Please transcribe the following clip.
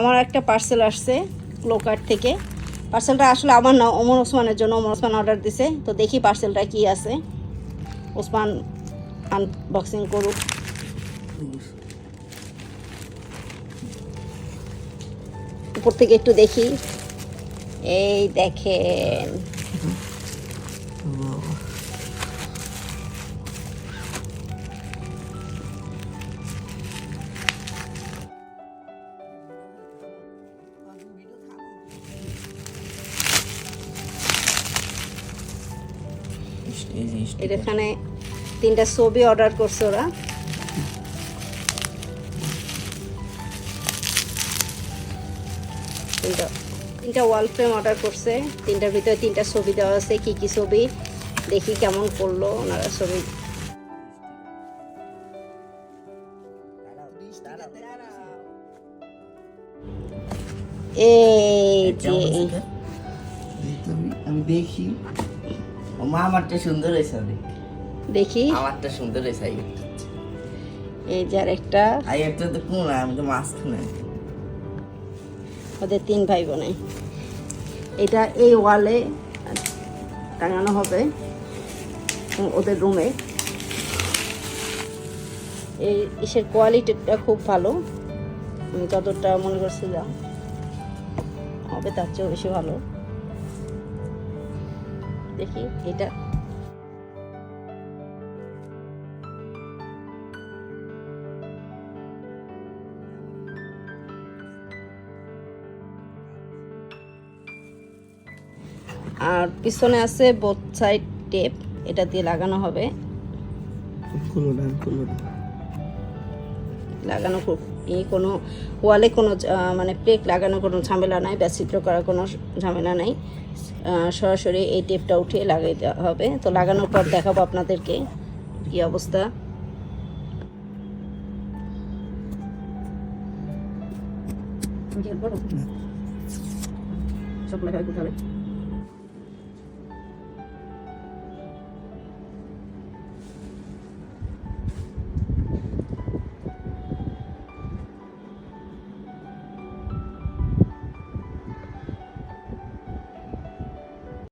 আমার একটা পার্সেল আসছে ক্লোকার্ট থেকে। পার্সেলটা আসলে আমার না ওমর ওসমানের জন্য ওমর ওসমান অর্ডার দিছে। তো দেখি পার্সেলটা কি আছে। ওসমান আনবক্সিং করুক। উপর থেকে একটু দেখি। এই দেখেন। এই এখানে তিনটা ছবি অর্ডার করছে ওরা। তিনটা তিনটা ওয়াল ফ্রেম অর্ডার করছে। তিনটার ভিতরে তিনটা ছবি দেওয়া আছে কি কি ছবি দেখি কেমন করল ওনারা ছবি। এই যে। আমি দেখি। মা আমারটা সুন্দর হয়েছে অনেক। দেখি। আমারটা সুন্দর হয়েছে এই যে আরেকটা। আই একটা তো কোন আমি তো মাছ খুনে ওদের তিন ভাই বোনে এটা এই ওয়ালে টাঙানো হবে ওদের রুমে। এই ইসের কোয়ালিটিটা খুব ভালো। আমি যতটা মনে করছিলাম হবে তার চেয়েও বেশি ভালো। দেখি, এটা। আর পিছনে আছে বোথ সাইড টেপ এটা দিয়ে লাগানো হবে। খুলো না খুলো না। লাগানো এই কোনো ওয়ালে কোনো মানে প্লেট লাগানো কোনো ঝামেলা নাই ব্যাসিত্র করার কোনো ঝামেলা নাই। সরাসরি এই টেপটা উঠিয়ে লাগাই দেওয়া হবে। তো লাগানোর পর দেখাবো আপনাদেরকে কি অবস্থা। সব করতে হবে